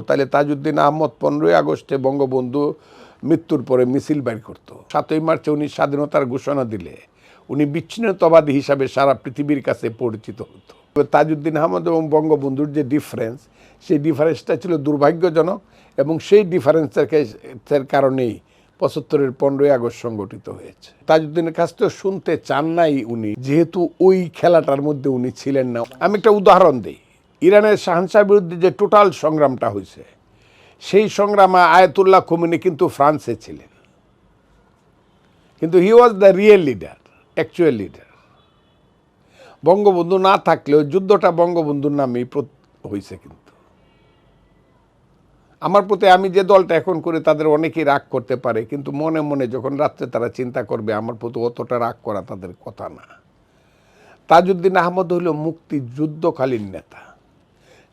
তাহলে তাজউদ্দিন আহমদ পনেরোই আগস্টে বঙ্গবন্ধু মৃত্যুর পরে মিছিল বের করত। সাতই মার্চে উনি স্বাধীনতার ঘোষণা দিলে। উনি বিচ্ছিন্নতাবাদী হিসাবে সারা পৃথিবীর কাছে পরিচিত হতো। তাজউদ্দিন আহমদ এবং বঙ্গবন্ধুর যে ডিফারেন্স সেই ডিফারেন্সটা ছিল দুর্ভাগ্যজনক এবং সেই ডিফারেন্সের কারণেই পঁচাত্তরের পনেরোই আগস্ট সংগঠিত হয়েছে। তাজউদ্দিনের কাছ থেকে শুনতে চান নাই উনি, যেহেতু ওই খেলাটার মধ্যে উনি ছিলেন না। আমি একটা উদাহরণ দিই। ইরানের শাহনশাহ বিরুদ্ধে যে টোটাল সংগ্রামটা হয়েছে, সেই সংগ্রামে আয়াতুল্লাহ খমিনি কিন্তু ফ্রান্সে ছিলেন। কিন্তু he was the real leader, actual leader. Bangabandhu না থাকলেও যুদ্ধটা বঙ্গবন্ধুর নামেই হয়েছে কিন্তু। আমার প্রতি আমি যে দলটা এখন করে, তাদের অনেকেই রাগ করতে পারে, কিন্তু মনে মনে যখন রাত্রে তারা চিন্তা করবে, আমার প্রতি অতটা রাগ করা তাদের কথা না। তাজউদ্দিন আহমদ হইল মুক্তিযুদ্ধকালীন নেতা।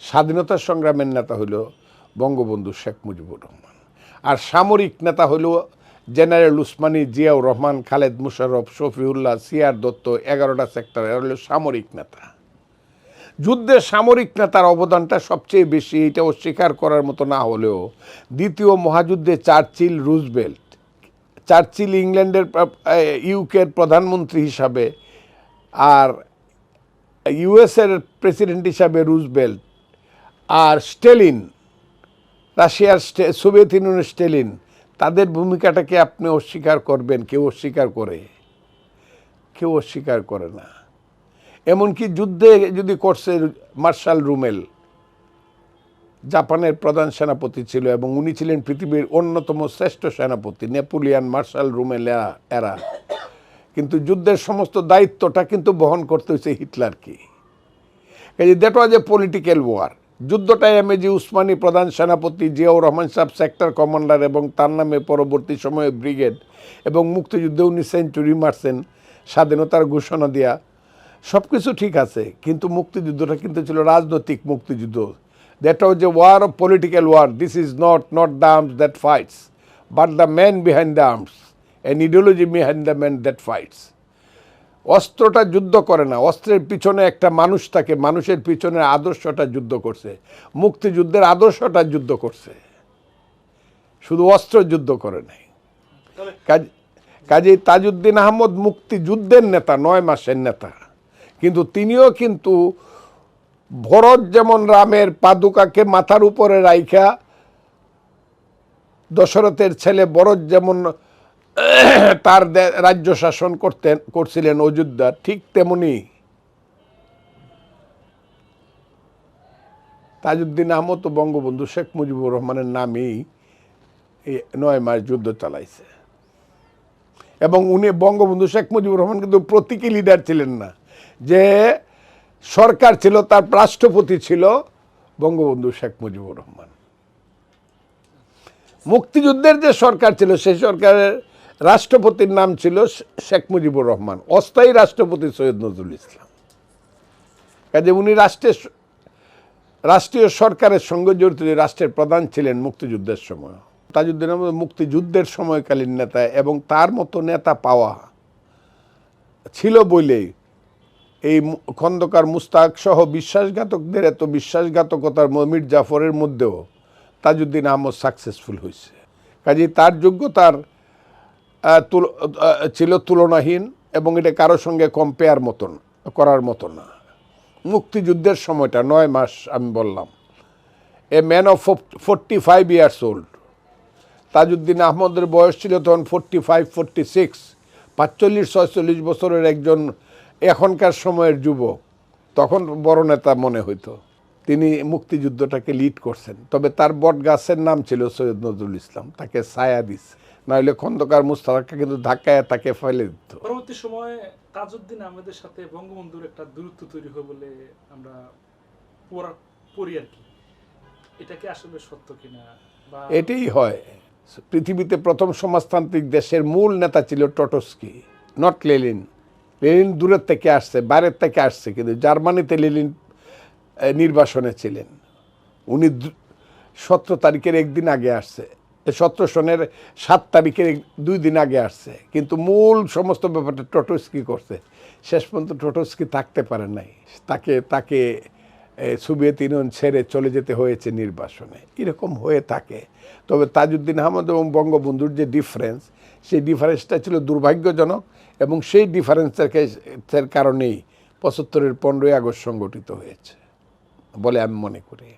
স্বাধীনতা সংগ্রামের নেতা হইল বঙ্গবন্ধু শেখ মুজিবুর রহমান। আর সামরিক নেতা হইল general Osmani Ziaur Rahman, Khaled Musharraf Shafiullah, C R Datta, এগারোটা সেক্টর, এরা হলো সামরিক নেতা। যুদ্ধে সামরিক নেতার অবদানটা সবচেয়ে বেশি, এটা অস্বীকার করার মতো না হলেও দ্বিতীয় মহাযুদ্ধে চার্চিল রুজবেল্ট চার্চিল ইংল্যান্ডের ইউকের প্রধানমন্ত্রী হিসাবে আর ইউএসের প্রেসিডেন্ট হিসাবে রুজবেল্ট আর স্টেলিন, রাশিয়ার সোভিয়েত ইউনিয়নের স্টেলিন, তাদের ভূমিকাটাকে আপনি অস্বীকার করবেন, কেউ অস্বীকার করে। কেউ অস্বীকার করে না। এমনকি যুদ্ধে যদি করছে মার্শাল রুমেল, জাপানের প্রধান সেনাপতি ছিল এবং উনি ছিলেন পৃথিবীর অন্যতম শ্রেষ্ঠ সেনাপতি, নেপোলিয়ান মার্শাল রুমেল এরা- কিন্তু যুদ্ধের সমস্ত দায়িত্বটা কিন্তু বহন করতে হয়েছে হিটলারকে। That was a political war যুদ্ধটা এমএজি উসমানী প্রধান সেনাপতি জিয়াউর রহমান সাহেব সেক্টর কমান্ডার এবং তার নামে পরবর্তী সময়ে ব্রিগেড এবং মুক্তিযুদ্ধে উনি সেঞ্চুরি মারছেন, স্বাধীনতার ঘোষণা দেয়া। সব কিছু ঠিক আছে, কিন্তু মুক্তিযুদ্ধটা কিন্তু ছিল রাজনৈতিক মুক্তিযুদ্ধ। That was a war of political war this is not not the arms that fights but the man behind the arms an ideology behind the man that fights অস্ত্রটা যুদ্ধ করে না। অস্ত্রের পিছনে একটা মানুষ থাকে মানুষের পিছনে আদর্শটা যুদ্ধ করছে। মুক্তিযুদ্ধের আদর্শটা যুদ্ধ করছে। শুধু অস্ত্র যুদ্ধ করে নাই। কাজ- কাজী তাজউদ্দিন আহমদ মুক্তিযুদ্ধের নেতা নয় মাসের নেতা। কিন্তু তিনিও কিন্তু ভরত যেমন রামের পাদুকাকে মাথার উপরে রাইখা দশরথের ছেলে বরত যেমন তার রাজ্য শাসন করতেন, করছিলেন অযোধ্যা ঠিক তেমনি তাজউদ্দিন আহমদ ও বঙ্গবন্ধু শেখ মুজিবুর রহমানের নামেই নয় মাস যুদ্ধ চালাইছে। এবং উনি বঙ্গবন্ধু শেখ মুজিবুর রহমান কিন্তু প্রতীকী লিডার ছিলেন না। যে সরকার ছিল, তার রাষ্ট্রপতি ছিল বঙ্গবন্ধু শেখ মুজিবুর রহমান। মুক্তিযুদ্ধের যে সরকার ছিল, সেই সরকারের রাষ্ট্রপতির নাম ছিল শেখ মুজিবুর রহমান, অস্থায়ী রাষ্ট্রপতি সৈয়দ নজরুল ইসলাম। কাজে উনি রাষ্ট্রের রাষ্ট্রীয় সরকারের সঙ্গে জড়িত রাষ্ট্রের প্রধান ছিলেন মুক্তিযুদ্ধের সময়। তাজউদ্দিন আহমদ মুক্তিযুদ্ধের সময়কালীন নেতা এবং তার মতো নেতা পাওয়া ছিল বলেই এই খন্দকার মুস্তাক সহ বিশ্বাসঘাতকদের এত বিশ্বাসঘাতকতার ম- মীর জাফরের মধ্যেও তাজউদ্দিন আহমদ সাকসেসফুল হয়েছে কাজে তার যোগ্যতার ছিল তুলনাহীন এবং এটা কারও সঙ্গে কম্পেয়ার মতন, করার মতো না। মুক্তিযুদ্ধের সময়টা, নয় মাস আমি বললাম। A man of forty five years old Tajuddin আহমদের বয়স ছিল তখন ফোরটি ফাইভ ফোরটি সিক্স পাঁচচল্লিশ, ছয়চল্লিশ বছরের একজন এখনকার সময়ের যুবক। তখন বড় নেতা মনে হইতো। তিনি মুক্তিযুদ্ধটাকে লিড করছেন। তবে তার বট গাছের নাম ছিল সৈয়দ নজরুল ইসলাম। তাকে ছায়া দিস নাহলে খন্দকার মুস্তাফাকে কিন্তু ধাক্কায় তাকে ফেলে দিত। পরবর্তী সময়ে তাজউদ্দিন আহমেদের সাথে বঙ্গবন্ধুর একটা দূরত্ব তৈরি হয় বলে আমরা পড়ি আর কি। এটা কি আসলে সত্য কিনা বা এটাই হয়। পৃথিবীতে প্রথম সমাজতান্ত্রিক দেশের মূল নেতা ছিল টটস্কি নট লেলিন লেলিন দূরের থেকে আসছে বাইরের থেকে আসছে কিন্তু জার্মানিতে লেলিন নির্বাসনে ছিলেন। উনি সতেরো তারিখের একদিন আগে আসছে। সতেরো সনের সাত তারিখের দুই দিন আগে আসছে। কিন্তু মূল সমস্ত ব্যাপারটা টোটোস্কি করছে। শেষ পর্যন্ত টোটোস্কি থাকতে পারে নাই। তাকে তাকে সোভিয়েত ইউনিয়ন ছেড়ে চলে যেতে হয়েছে নির্বাসনে। এরকম হয়ে থাকে। তবে তাজউদ্দিন আহমদ এবং বঙ্গবন্ধুর যে ডিফারেন্স সেই ডিফারেন্সটা ছিল দুর্ভাগ্যজনক এবং সেই ডিফারেন্সের কারণেই পঁচাত্তরের পনেরোই আগস্ট সংগঠিত হয়েছে বলে আমি মনে করি।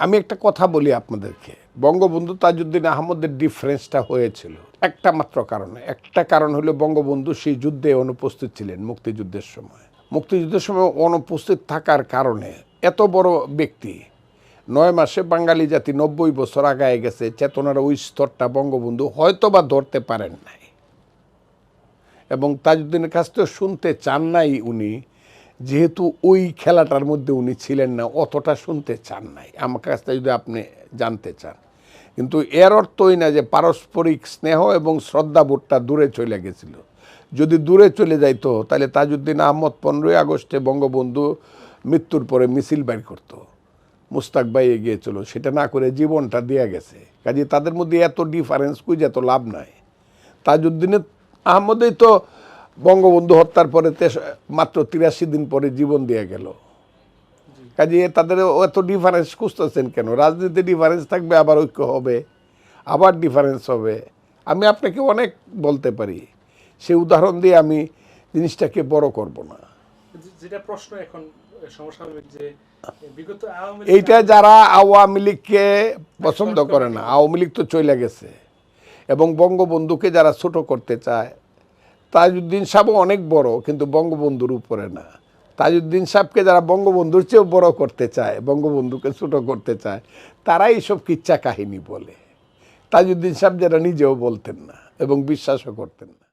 আমি একটা কথা বলি আপনাদেরকে। বঙ্গবন্ধু তাজউদ্দিন আহমদের ডিফারেন্সটা হয়েছিল। একটা মাত্র কারণে। একটা কারণ হলো বঙ্গবন্ধু সেই যুদ্ধে অনুপস্থিত ছিলেন মুক্তিযুদ্ধের সময়। মুক্তিযুদ্ধের সময় অনুপস্থিত থাকার কারণে এত বড় ব্যক্তি নয় মাসে বাঙালি জাতি নব্বই বছর আগায় গেছে, চেতনার ওই স্তরটা বঙ্গবন্ধু হয়তো বা ধরতে পারেন নাই। এবং তাজউদ্দিনের কাছ থেকে শুনতে চান নাই উনি যেহেতু ওই খেলাটার মধ্যে উনি ছিলেন না, অতটা শুনতে চান নাই। আমার কাছ থেকে যদি আপনি জানতে চান। কিন্তু এর অর্থই না যে পারস্পরিক স্নেহ এবং শ্রদ্ধাবোধটা দূরে চলে গেছিল। যদি দূরে চলে যাইতো, তাহলে তাজউদ্দিন আহমদ পনেরোই আগস্টে বঙ্গবন্ধু মৃত্যুর পরে মিছিল বাইর করতো। মুস্তাক ভাই এগিয়ে চলো, সেটা না করে জীবনটা দিয়ে গেছে। কাজে তাদের মধ্যে এত ডিফারেন্স কুই এত লাভ নাই। তাজউদ্দিনের আহমদেই তো বঙ্গবন্ধু হত্যার পরে মাত্র তিরাশি দিন পরে জীবন দিয়ে গেল। কাজে তাদের এত ডিফারেন্স খুঁজতেছেন কেন? রাজনীতি ডিফারেন্স থাকবে আবার ঐক্য হবে আবার ডিফারেন্স হবে। আমি আপনাকে অনেক বলতে পারি। সে উদাহরণ দিয়ে আমি জিনিসটাকে বড় করব না। যেটা প্রশ্ন এখন সমস্বাভাবিক যে বিগত এইটা যারা আওয়ামী লীগকে পছন্দ করে না আওয়ামী লীগ তো চলে গেছে। এবং বঙ্গবন্ধুকে যারা ছোট করতে চায় তাজউদ্দিন সাহেবও অনেক বড়, কিন্তু বঙ্গবন্ধুর উপরে না। তাজউদ্দিন সাহেবকে যারা বঙ্গবন্ধুর চেয়েও বড় করতে চায়, বঙ্গবন্ধুকে ছোট করতে চায়, তারাই সব কিচ্ছা কাহিনী বলে। তাজউদ্দিন সাহেব যারা নিজেও বলতেন না এবং বিশ্বাসও করতেন না।